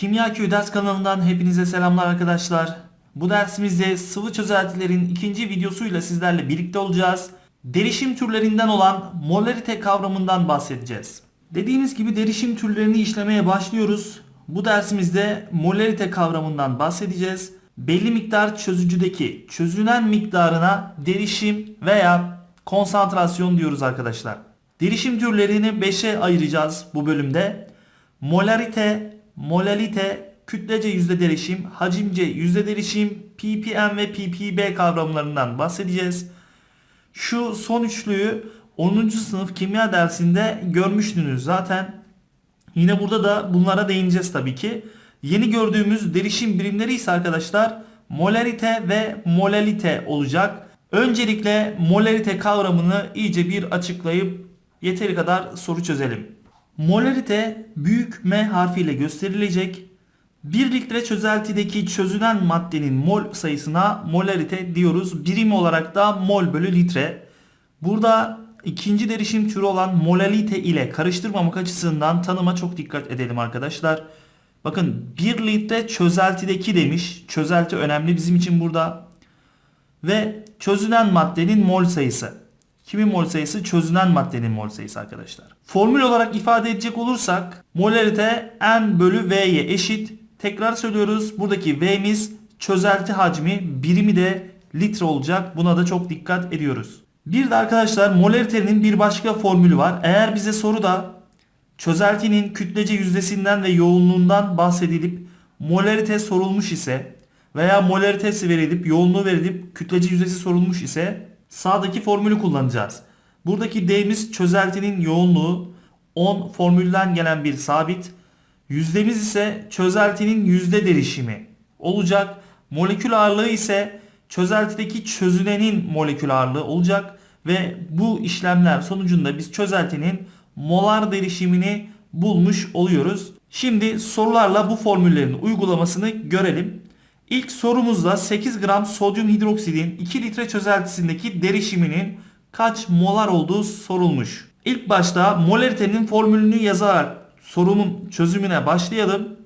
Kimya Köy ders kanalından hepinize selamlar arkadaşlar. Bu dersimizde sıvı çözeltilerin ikinci videosuyla sizlerle birlikte olacağız. Derişim türlerinden olan molarite kavramından bahsedeceğiz. Dediğimiz gibi derişim türlerini işlemeye başlıyoruz. Bu dersimizde molarite kavramından bahsedeceğiz. Belli miktar çözücüdeki çözünen miktarına derişim veya konsantrasyon diyoruz arkadaşlar. Derişim türlerini 5'e ayıracağız bu bölümde. Molarite, molalite, kütlece yüzde derişim, hacimce yüzde derişim, ppm ve ppb kavramlarından bahsedeceğiz. Şu son üçlüyü 10. sınıf kimya dersinde görmüştünüz zaten. Yine burada da bunlara değineceğiz tabii ki. Yeni gördüğümüz derişim birimleri ise arkadaşlar molarite ve molalite olacak. Öncelikle molarite kavramını iyice bir açıklayıp yeteri kadar soru çözelim. Molarite büyük M harfiyle gösterilecek. 1 litre çözeltideki çözünen maddenin mol sayısına molarite diyoruz. Birim olarak da mol bölü litre. Burada ikinci derişim türü olan molalite ile karıştırmamak açısından tanıma çok dikkat edelim arkadaşlar. Bakın 1 litre çözeltideki demiş. Çözelti önemli bizim için burada. Ve çözünen maddenin mol sayısı. Kimin mol sayısı? Çözünen maddenin mol sayısı arkadaşlar. Formül olarak ifade edecek olursak molarite n bölü v'ye eşit. Tekrar söylüyoruz. Buradaki v'miz çözelti hacmi birimi de litre olacak. Buna da çok dikkat ediyoruz. Bir de arkadaşlar molaritenin bir başka formülü var. Eğer bize soruda çözeltinin kütlece yüzdesinden ve yoğunluğundan bahsedilip molarite sorulmuş ise veya molaritesi verilip yoğunluğu verilip kütlece yüzdesi sorulmuş ise sağdaki formülü kullanacağız. Buradaki D'miz çözeltinin yoğunluğu 10 formülden gelen bir sabit. Yüzdemiz ise çözeltinin yüzde derişimi olacak. Molekül ağırlığı ise çözeltideki çözünenin molekül ağırlığı olacak ve bu işlemler sonucunda biz çözeltinin molar derişimini bulmuş oluyoruz. Şimdi sorularla bu formüllerin uygulamasını görelim. İlk sorumuzda 8 gram sodyum hidroksidin 2 litre çözeltisindeki derişiminin kaç molar olduğu sorulmuş. İlk başta molaritenin formülünü yazarak sorumun çözümüne başlayalım.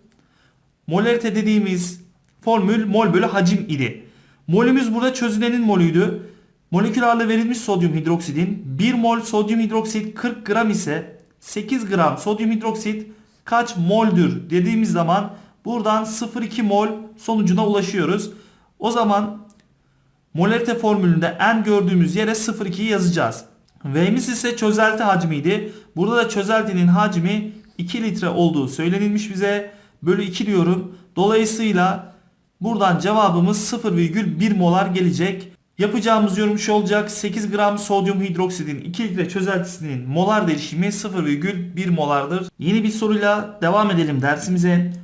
Molarite dediğimiz formül mol bölü hacim idi. Molümüz burada çözünenin molüydü. Molekül ağırlığı verilmiş sodyum hidroksidin 1 mol sodyum hidroksit 40 gram ise 8 gram sodyum hidroksit kaç moldür dediğimiz zaman buradan 0,2 mol sonucuna ulaşıyoruz. O zaman molarite formülünde n gördüğümüz yere 0,2'yi yazacağız. V'miz ise çözelti hacmiydi. Burada da çözeltinin hacmi 2 litre olduğu söylenilmiş bize. Bölü 2 diyorum. Dolayısıyla buradan cevabımız 0,1 molar gelecek. Yapacağımız yorum şu olacak. 8 gram sodyum hidroksidin 2 litre çözeltisinin molar derişimi 0,1 molardır. Yeni bir soruyla devam edelim dersimize.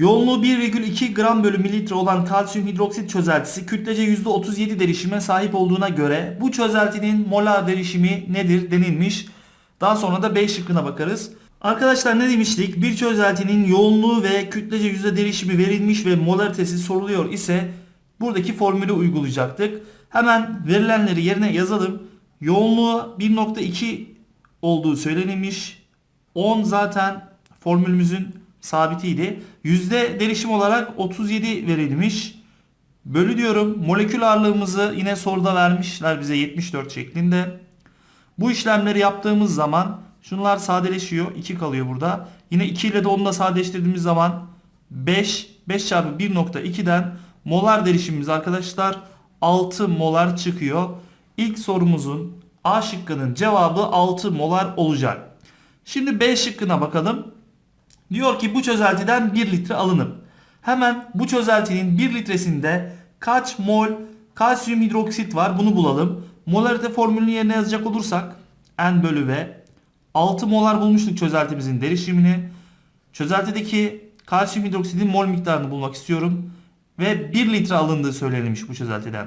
Yoğunluğu 1,2 gram bölü mililitre olan kalsiyum hidroksit çözeltisi kütlece %37 derişime sahip olduğuna göre bu çözeltinin molar derişimi nedir denilmiş. Daha sonra da B şıkkına bakarız. Arkadaşlar ne demiştik? Bir çözeltinin yoğunluğu ve kütlece yüzde derişimi verilmiş ve molaritesi soruluyor ise buradaki formülü uygulayacaktık. Hemen verilenleri yerine yazalım. Yoğunluğu 1.2 olduğu söylenilmiş. 10 zaten formülümüzün sabitiydi. Yüzde derişim olarak 37 verilmiş. Bölü diyorum. Molekül ağırlığımızı yine soruda vermişler bize 74 şeklinde. Bu işlemleri yaptığımız zaman şunlar sadeleşiyor. 2 kalıyor burada. Yine 2 ile de onu da sadeleştirdiğimiz zaman 5 5 çarpı 1.2'den molar derişimimiz arkadaşlar 6 molar çıkıyor. İlk sorumuzun A şıkkının cevabı 6 molar olacak. Şimdi B şıkkına bakalım. Diyor ki bu çözeltiden 1 litre alınır. Hemen bu çözeltinin 1 litresinde kaç mol kalsiyum hidroksit var bunu bulalım. Molarite formülünü yerine yazacak olursak N bölü V 6 molar bulmuştuk çözeltimizin derişimini. Çözeltideki kalsiyum hidroksidin mol miktarını bulmak istiyorum. Ve 1 litre alındığı söylenilmiş bu çözeltiden.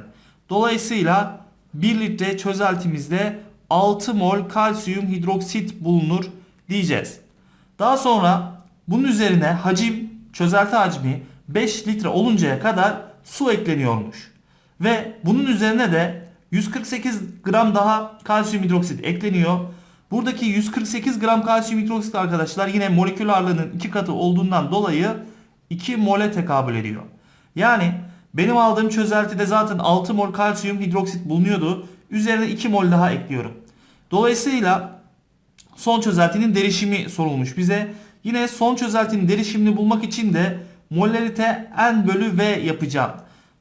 Dolayısıyla 1 litre çözeltimizde 6 mol kalsiyum hidroksit bulunur diyeceğiz. Daha sonra bunun üzerine hacim, çözelti hacmi 5 litre oluncaya kadar su ekleniyormuş. Ve bunun üzerine de 148 gram daha kalsiyum hidroksit ekleniyor. Buradaki 148 gram kalsiyum hidroksit arkadaşlar yine molekül ağırlığının iki katı olduğundan dolayı 2 mole tekabül ediyor. Yani benim aldığım çözeltide zaten 6 mol kalsiyum hidroksit bulunuyordu. Üzerine 2 mol daha ekliyorum. Dolayısıyla son çözeltinin derişimi sorulmuş bize. Yine son çözeltinin derişimini bulmak için de molarite n bölü v yapacağım.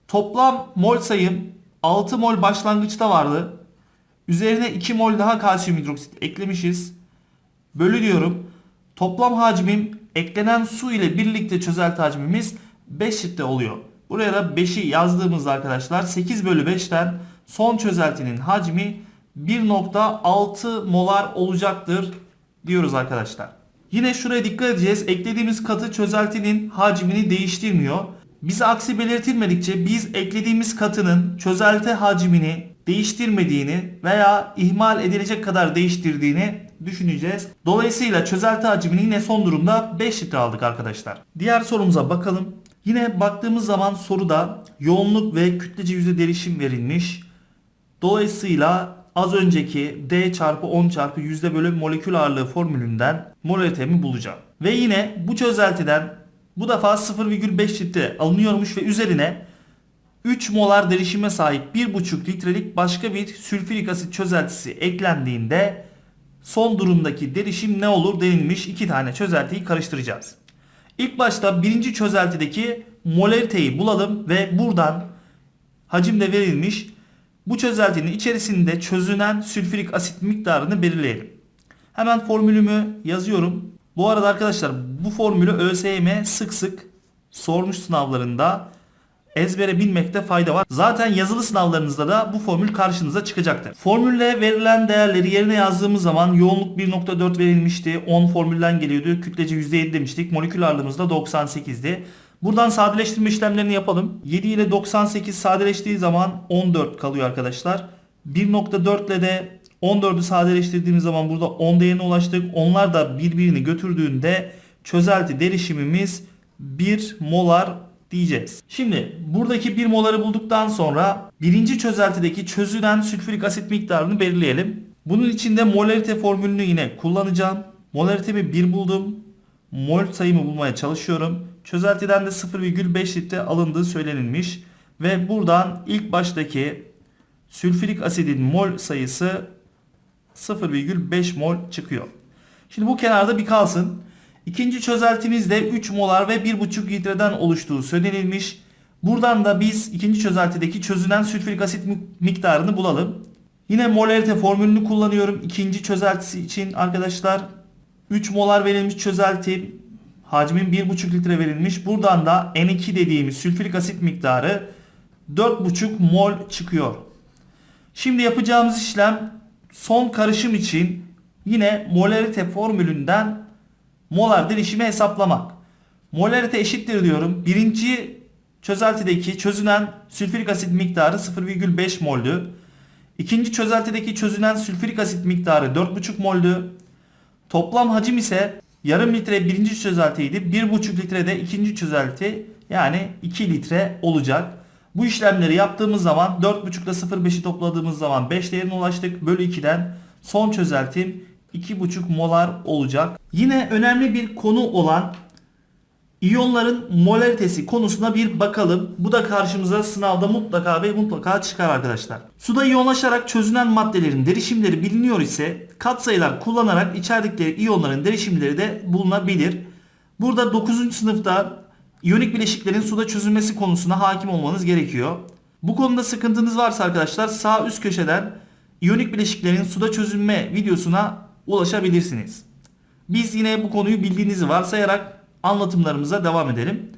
Toplam mol sayım 6 mol başlangıçta vardı. Üzerine 2 mol daha kalsiyum hidroksit eklemişiz. Bölü diyorum. Toplam hacmim eklenen su ile birlikte çözelti hacmimiz 5 litre oluyor. Buraya da 5'i yazdığımızda arkadaşlar 8 bölü 5'ten son çözeltinin hacmi 1.6 molar olacaktır diyoruz arkadaşlar. Yine şuraya dikkat edeceğiz. Eklediğimiz katı çözeltinin hacmini değiştirmiyor. Bize aksi belirtilmedikçe biz eklediğimiz katının çözelti hacmini değiştirmediğini veya ihmal edilecek kadar değiştirdiğini düşüneceğiz. Dolayısıyla çözelti hacmini yine son durumda 5 litre aldık arkadaşlar. Diğer sorumuza bakalım. Yine baktığımız zaman soruda yoğunluk ve kütlece yüzde derişim verilmiş. Dolayısıyla az önceki D çarpı 10 çarpı yüzde bölü molekül ağırlığı formülünden molaritemi bulacağım. Ve yine bu çözeltiden bu defa 0,5 litre alınıyormuş ve üzerine 3 molar derişime sahip 1,5 litrelik başka bir sülfürik asit çözeltisi eklendiğinde son durumdaki derişim ne olur denilmiş iki tane çözeltiyi karıştıracağız. İlk başta birinci çözeltideki molariteyi bulalım ve buradan hacimde verilmiş bu çözeltinin içerisinde çözünen sülfürik asit miktarını belirleyelim. Hemen formülümü yazıyorum. Bu arada arkadaşlar bu formülü ÖSYM sık sık sormuş sınavlarında ezbere bilmekte fayda var. Zaten yazılı sınavlarınızda da bu formül karşınıza çıkacaktır. Formülle verilen değerleri yerine yazdığımız zaman yoğunluk 1.4 verilmişti. 10 formülden geliyordu. Kütlece %7 demiştik. Molekül ağırlığımız da 98'di. Buradan sadeleştirme işlemlerini yapalım. 7 ile 98 sadeleştiği zaman 14 kalıyor arkadaşlar. 1.4 ile de 14'ü sadeleştirdiğimiz zaman burada 10 değerine ulaştık. Onlar da birbirini götürdüğünde çözelti derişimimiz 1 molar diyeceğiz. Şimdi buradaki 1 moları bulduktan sonra birinci çözeltideki çözülen sülfürik asit miktarını belirleyelim. Bunun için de molarite formülünü yine kullanacağım. Molaritemi 1 buldum. Mol sayımı bulmaya çalışıyorum. Çözeltiden de 0,5 litre alındığı söylenilmiş. Ve buradan ilk baştaki sülfürik asidin mol sayısı 0,5 mol çıkıyor. Şimdi bu kenarda bir kalsın. İkinci çözeltimizde 3 molar ve 1,5 litreden oluştuğu söylenilmiş. Buradan da biz ikinci çözeltideki çözünen sülfürik asit miktarını bulalım. Yine molarite formülünü kullanıyorum. ikinci çözeltisi için arkadaşlar 3 molar verilmiş çözelti hacmin 1,5 litre verilmiş. Buradan da N2 dediğimiz sülfürik asit miktarı 4,5 mol çıkıyor. Şimdi yapacağımız işlem son karışım için yine molarite formülünden molar derişimi hesaplamak. Molarite eşittir diyorum. Birinci çözeltideki çözünen sülfürik asit miktarı 0,5 moldü. İkinci çözeltideki çözünen sülfürik asit miktarı 4,5 moldü. Toplam hacim ise yarım litre birinci çözeltiydi. 1,5 litre de ikinci çözelti yani 2 litre olacak. Bu işlemleri yaptığımız zaman 4,5 ile 0,5'i topladığımız zaman 5 değerine ulaştık. Bölü 2'den son çözeltim 2,5 molar olacak. Yine önemli bir konu olan iyonların molaritesi konusuna bir bakalım. Bu da karşımıza sınavda mutlaka ve mutlaka çıkar arkadaşlar. Suda iyonlaşarak çözünen maddelerin derişimleri biliniyor ise katsayılar kullanarak içerdikleri iyonların derişimleri de bulunabilir. Burada 9. sınıfta iyonik bileşiklerin suda çözülmesi konusuna hakim olmanız gerekiyor. Bu konuda sıkıntınız varsa arkadaşlar sağ üst köşeden iyonik bileşiklerin suda çözülme videosuna ulaşabilirsiniz. Biz yine bu konuyu bildiğinizi varsayarak anlatımlarımıza devam edelim.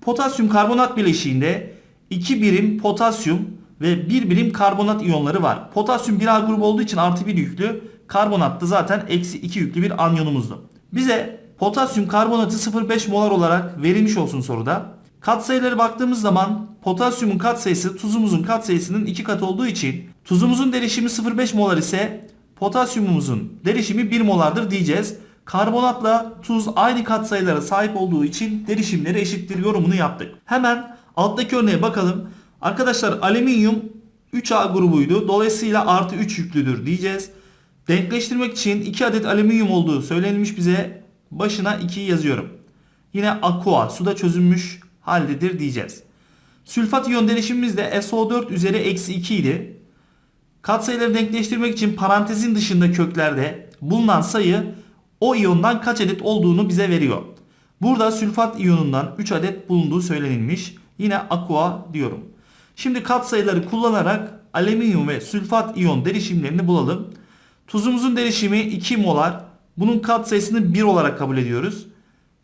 Potasyum karbonat bileşiğinde 2 birim potasyum ve 1 birim karbonat iyonları var. Potasyum 1A grubu olduğu için artı 1 yüklü. Karbonat da zaten eksi 2 yüklü bir anyonumuzdu. Bize potasyum karbonatı 0,5 molar olarak verilmiş olsun soruda. Katsayıları baktığımız zaman potasyumun katsayısı tuzumuzun katsayısının 2 katı olduğu için tuzumuzun derişimi 0,5 molar ise potasyumumuzun derişimi 1 molardır diyeceğiz. Karbonatla tuz aynı katsayılara sahip olduğu için derişimleri eşittir yorumunu yaptık. Hemen alttaki örneğe bakalım. Arkadaşlar alüminyum 3A grubuydu. Dolayısıyla artı 3 yüklüdür diyeceğiz. Denkleştirmek için 2 adet alüminyum olduğu söylenilmiş bize. Başına 2'yi yazıyorum. Yine aqua suda çözünmüş haldedir diyeceğiz. Sülfat iyon derişimimiz de SO4 üzeri eksi 2 idi. Katsayıları denkleştirmek için parantezin dışında köklerde bulunan sayı o iyondan kaç adet olduğunu bize veriyor. Burada sülfat iyonundan 3 adet bulunduğu söylenilmiş. Yine aqua diyorum. Şimdi katsayıları kullanarak alüminyum ve sülfat iyon derişimlerini bulalım. Tuzumuzun derişimi 2 molar. Bunun katsayısını 1 olarak kabul ediyoruz.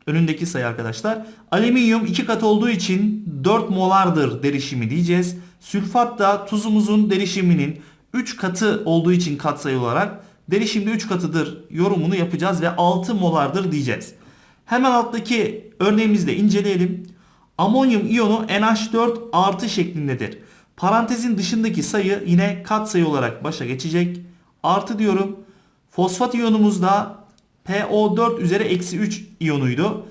Önündeki sayı arkadaşlar. Alüminyum 2 kat olduğu için 4 molardır derişimi diyeceğiz. Sülfat da tuzumuzun derişiminin 3 katı olduğu için katsayı olarak derişimde 3 katıdır yorumunu yapacağız ve 6 molardır diyeceğiz. Hemen alttaki örneğimizde inceleyelim. Amonyum iyonu NH4 artı şeklindedir. Parantezin dışındaki sayı yine katsayı olarak başa geçecek. Artı diyorum. Fosfat iyonumuz da PO4 üzeri eksi 3 iyonuydu.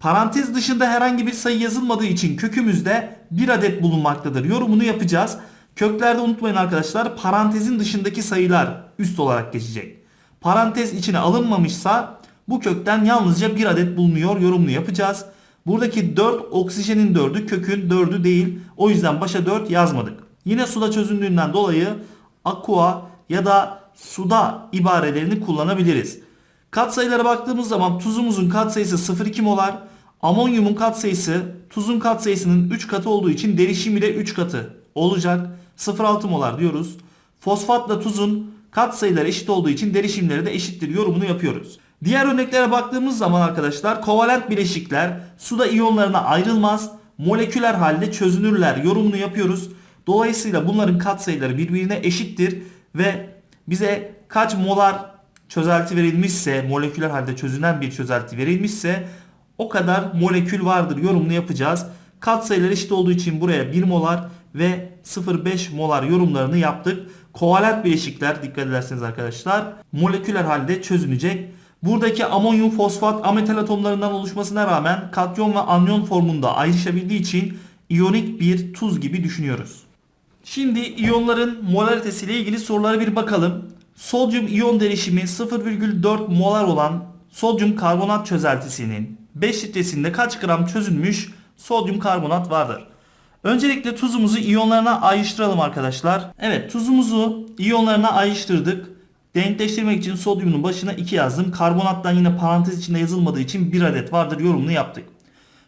Parantez dışında herhangi bir sayı yazılmadığı için kökümüzde bir adet bulunmaktadır. Yorumunu yapacağız. Köklerde unutmayın arkadaşlar parantezin dışındaki sayılar üst olarak geçecek. Parantez içine alınmamışsa bu kökten yalnızca bir adet bulunuyor. Yorumunu yapacağız. Buradaki 4 oksijenin 4'ü kökün 4'ü değil. O yüzden başa 4 yazmadık. Yine suda çözündüğünden dolayı aqua ya da suda ibarelerini kullanabiliriz. Katsayılara baktığımız zaman tuzumuzun katsayısı 0,2 molar. Amonyumun katsayısı tuzun katsayısının 3 katı olduğu için derişimi de 3 katı olacak. 0,6 molar diyoruz. Fosfatla tuzun katsayıları eşit olduğu için derişimleri de eşittir yorumunu yapıyoruz. Diğer örneklere baktığımız zaman arkadaşlar kovalent bileşikler suda iyonlarına ayrılmaz. Moleküler halde çözünürler yorumunu yapıyoruz. Dolayısıyla bunların katsayıları birbirine eşittir ve bize kaç molar çözelti verilmişse, moleküler halde çözünen bir çözelti verilmişse o kadar molekül vardır yorumunu yapacağız. Katsayılar eşit olduğu için buraya 1 molar ve 0,5 molar yorumlarını yaptık. Kovalent bileşikler dikkat ederseniz arkadaşlar moleküler halde çözünecek. Buradaki amonyum fosfat ametal atomlarından oluşmasına rağmen katyon ve anyon formunda ayrışabildiği için iyonik bir tuz gibi düşünüyoruz. Şimdi iyonların molaritesi ile ilgili sorulara bir bakalım. Sodyum iyon derişimi 0,4 molar olan sodyum karbonat çözeltisinin 5 litresinde kaç gram çözülmüş sodyum karbonat vardır? Öncelikle tuzumuzu iyonlarına ayrıştıralım arkadaşlar. Evet tuzumuzu iyonlarına ayrıştırdık. Denkleştirmek için sodyumun başına 2 yazdım. Karbonattan yine parantez içinde yazılmadığı için 1 adet vardır yorumunu yaptık.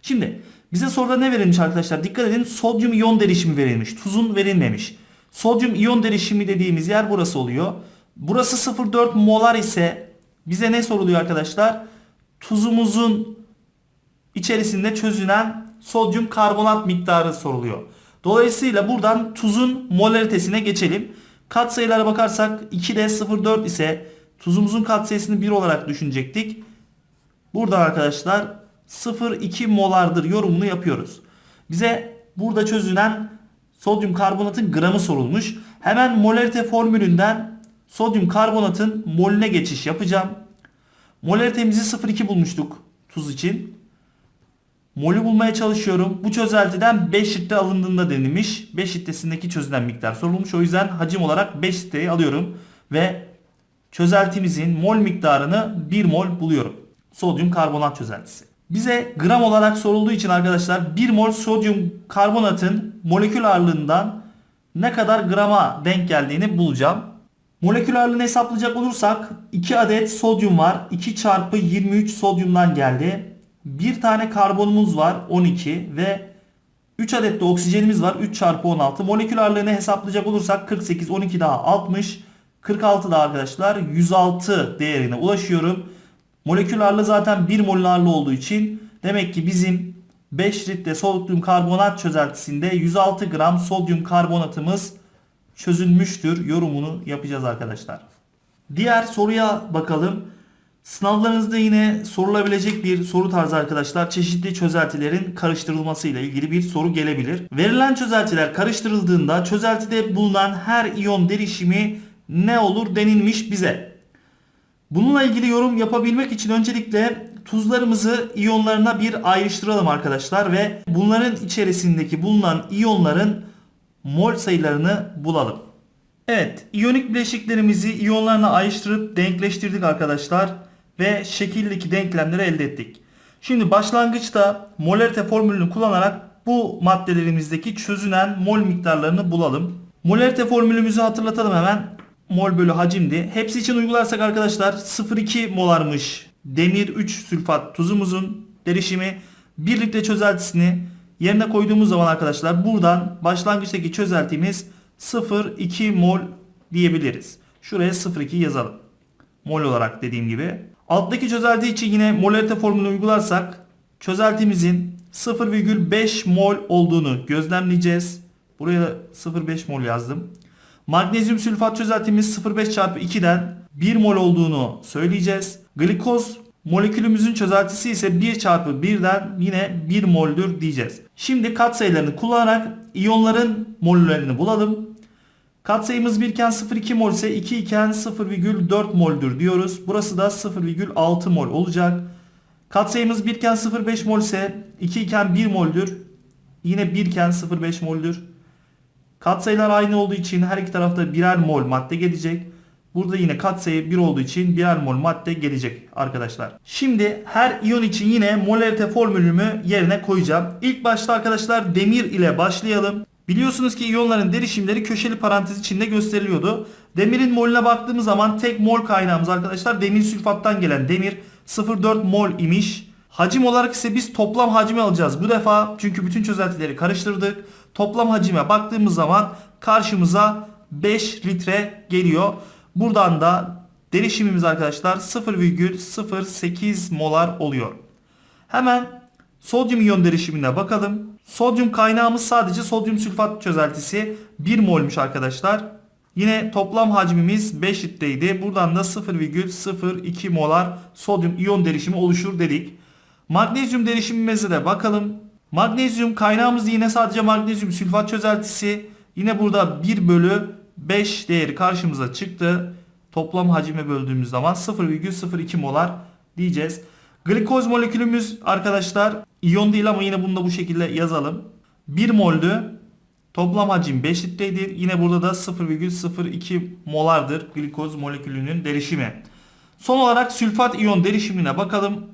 Şimdi bize soruda ne verilmiş arkadaşlar? Dikkat edin sodyum iyon derişimi verilmiş. Tuzun verilmemiş. Sodyum iyon derişimi dediğimiz yer burası oluyor. Burası 0,4 molar ise bize ne soruluyor arkadaşlar? Tuzumuzun içerisinde çözünen sodyum karbonat miktarı soruluyor. Dolayısıyla buradan tuzun molaritesine geçelim. Katsayılara bakarsak 2'de 0,4 ise tuzumuzun katsayısını 1 olarak düşünecektik. Buradan arkadaşlar 0,2 molardır yorumunu yapıyoruz. Bize burada çözünen sodyum karbonatın gramı sorulmuş. Hemen molarite formülünden sodyum karbonatın molüne geçiş yapacağım. Molaritemizi 0,2 bulmuştuk tuz için. Molü bulmaya çalışıyorum. Bu çözeltiden 5 litre alındığında denilmiş. 5 litresindeki çözülen miktar sorulmuş. O yüzden hacim olarak 5 litreyi alıyorum. Ve çözeltimizin mol miktarını 1 mol buluyorum. Sodyum karbonat çözeltisi. Bize gram olarak sorulduğu için arkadaşlar 1 mol sodyum karbonatın molekül ağırlığından ne kadar grama denk geldiğini bulacağım. Molekül ağırlığını hesaplayacak olursak 2 adet sodyum var. 2 çarpı 23 sodyumdan geldi. Bir tane karbonumuz var 12 ve 3 adet de oksijenimiz var 3 çarpı 16. Molekül ağırlığını hesaplayacak olursak 48 12 daha 60 46 da arkadaşlar 106 değerine ulaşıyorum. Molekül ağırlığı zaten 1 molün ağırlığı olduğu için demek ki bizim 5 litre sodyum karbonat çözeltisinde 106 gram sodyum karbonatımız çözülmüştür yorumunu yapacağız arkadaşlar. Diğer soruya bakalım. Sınavlarınızda yine sorulabilecek bir soru tarzı arkadaşlar. Çeşitli çözeltilerin karıştırılması ile ilgili bir soru gelebilir. Verilen çözeltiler karıştırıldığında çözeltide bulunan her iyon derişimi ne olur denilmiş bize. Bununla ilgili yorum yapabilmek için öncelikle tuzlarımızı iyonlarına bir ayrıştıralım arkadaşlar ve bunların içerisindeki bulunan iyonların mol sayılarını bulalım. Evet, iyonik bileşiklerimizi iyonlarına ayrıştırıp denkleştirdik arkadaşlar ve şekildeki denklemleri elde ettik. Şimdi başlangıçta molarite formülünü kullanarak bu maddelerimizdeki çözünen mol miktarlarını bulalım. Molarite formülümüzü hatırlatalım hemen. Mol bölü hacimdi. Hepsi için uygularsak arkadaşlar 0,2 molarmış demir 3 sülfat tuzumuzun derişimi 1 litre çözeltisini yerine koyduğumuz zaman arkadaşlar buradan başlangıçtaki çözeltimiz 0,2 mol diyebiliriz. Şuraya 0,2 yazalım. Mol olarak dediğim gibi. Alttaki çözelti için yine molarite formülünü uygularsak çözeltimizin 0,5 mol olduğunu gözlemleyeceğiz. Buraya da 0,5 mol yazdım. Magnezyum sülfat çözeltimiz 0,5 çarpı 2'den 1 mol olduğunu söyleyeceğiz. Glikoz molekülümüzün çözeltisi ise 1 çarpı 1'den yine 1 moldür diyeceğiz. Şimdi katsayılarını kullanarak iyonların mollerini bulalım. Katsayımız 1 iken 0,2 mol ise 2 iken 0,4 moldür diyoruz. Burası da 0,6 mol olacak. Katsayımız 1 iken 0,5 mol ise 2 iken 1 moldür. Yine 1 iken 0,5 moldür. Katsayılar aynı olduğu için her iki tarafta birer mol madde gelecek. Burada yine katsayı 1 olduğu için birer mol madde gelecek arkadaşlar. Şimdi her iyon için yine molarite formülümü yerine koyacağım. İlk başta arkadaşlar demir ile başlayalım. Biliyorsunuz ki iyonların derişimleri köşeli parantez içinde gösteriliyordu. Demirin molüne baktığımız zaman tek mol kaynağımız arkadaşlar demir sülfattan gelen demir 0,4 mol imiş. Hacim olarak ise biz toplam hacmi alacağız bu defa. Çünkü bütün çözeltileri karıştırdık. Toplam hacime baktığımız zaman karşımıza 5 litre geliyor. Buradan da derişimimiz arkadaşlar 0,08 molar oluyor. Hemen sodyum iyon derişimine bakalım. Sodyum kaynağımız sadece sodyum sülfat çözeltisi 1 molmuş arkadaşlar. Yine toplam hacmimiz 5 litreydi. Buradan da 0,02 molar sodyum iyon derişimi oluşur dedik. Magnezyum derişimimize de bakalım. Magnezyum kaynağımız yine sadece magnezyum sülfat çözeltisi. Yine burada 1 bölü 5 değeri karşımıza çıktı. Toplam hacime böldüğümüz zaman 0,02 molar diyeceğiz. Glikoz molekülümüz arkadaşlar iyon değil ama yine bunu da bu şekilde yazalım. 1 moldü. Toplam hacim 5 litreydi. Yine burada da 0,02 molardır glikoz molekülünün derişimi. Son olarak sülfat iyon derişimine bakalım.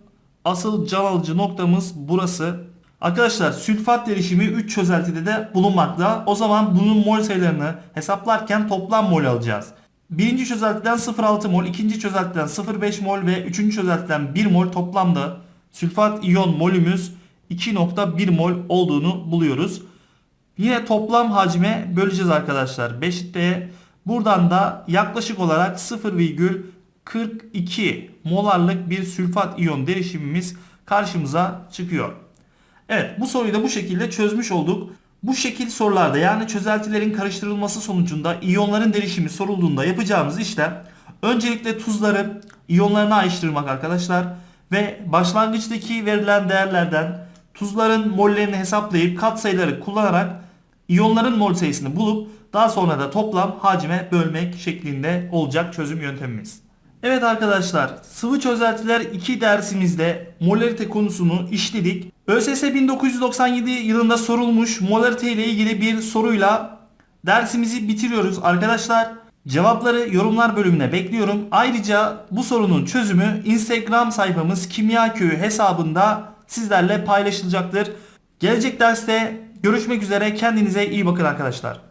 Asıl can alıcı noktamız burası. Arkadaşlar sülfat derişimi 3 çözeltide de bulunmakta. O zaman bunun mol sayılarını hesaplarken toplam mol alacağız. Birinci çözeltiden 0,6 mol, ikinci çözeltiden 0,5 mol ve üçüncü çözeltiden 1 mol toplamda sülfat iyon molümüz 2,1 mol olduğunu buluyoruz. Yine toplam hacme böleceğiz arkadaşlar 5 litreye. Buradan da yaklaşık olarak 0,42 molarlık bir sülfat iyon derişimimiz karşımıza çıkıyor. Evet bu soruyu da bu şekilde çözmüş olduk. Bu şekil sorularda yani çözeltilerin karıştırılması sonucunda iyonların derişimi sorulduğunda yapacağımız işlem öncelikle tuzları iyonlarına ayrıştırmak arkadaşlar ve başlangıçtaki verilen değerlerden tuzların mollerini hesaplayıp katsayıları kullanarak iyonların mol sayısını bulup daha sonra da toplam hacime bölmek şeklinde olacak çözüm yöntemimiz. Evet arkadaşlar sıvı çözeltiler 2 dersimizde molarite konusunu işledik. ÖSS 1997 yılında sorulmuş molarite ile ilgili bir soruyla dersimizi bitiriyoruz arkadaşlar. Cevapları yorumlar bölümüne bekliyorum. Ayrıca bu sorunun çözümü Instagram sayfamız Kimya Köyü hesabında sizlerle paylaşılacaktır. Gelecek derste görüşmek üzere kendinize iyi bakın arkadaşlar.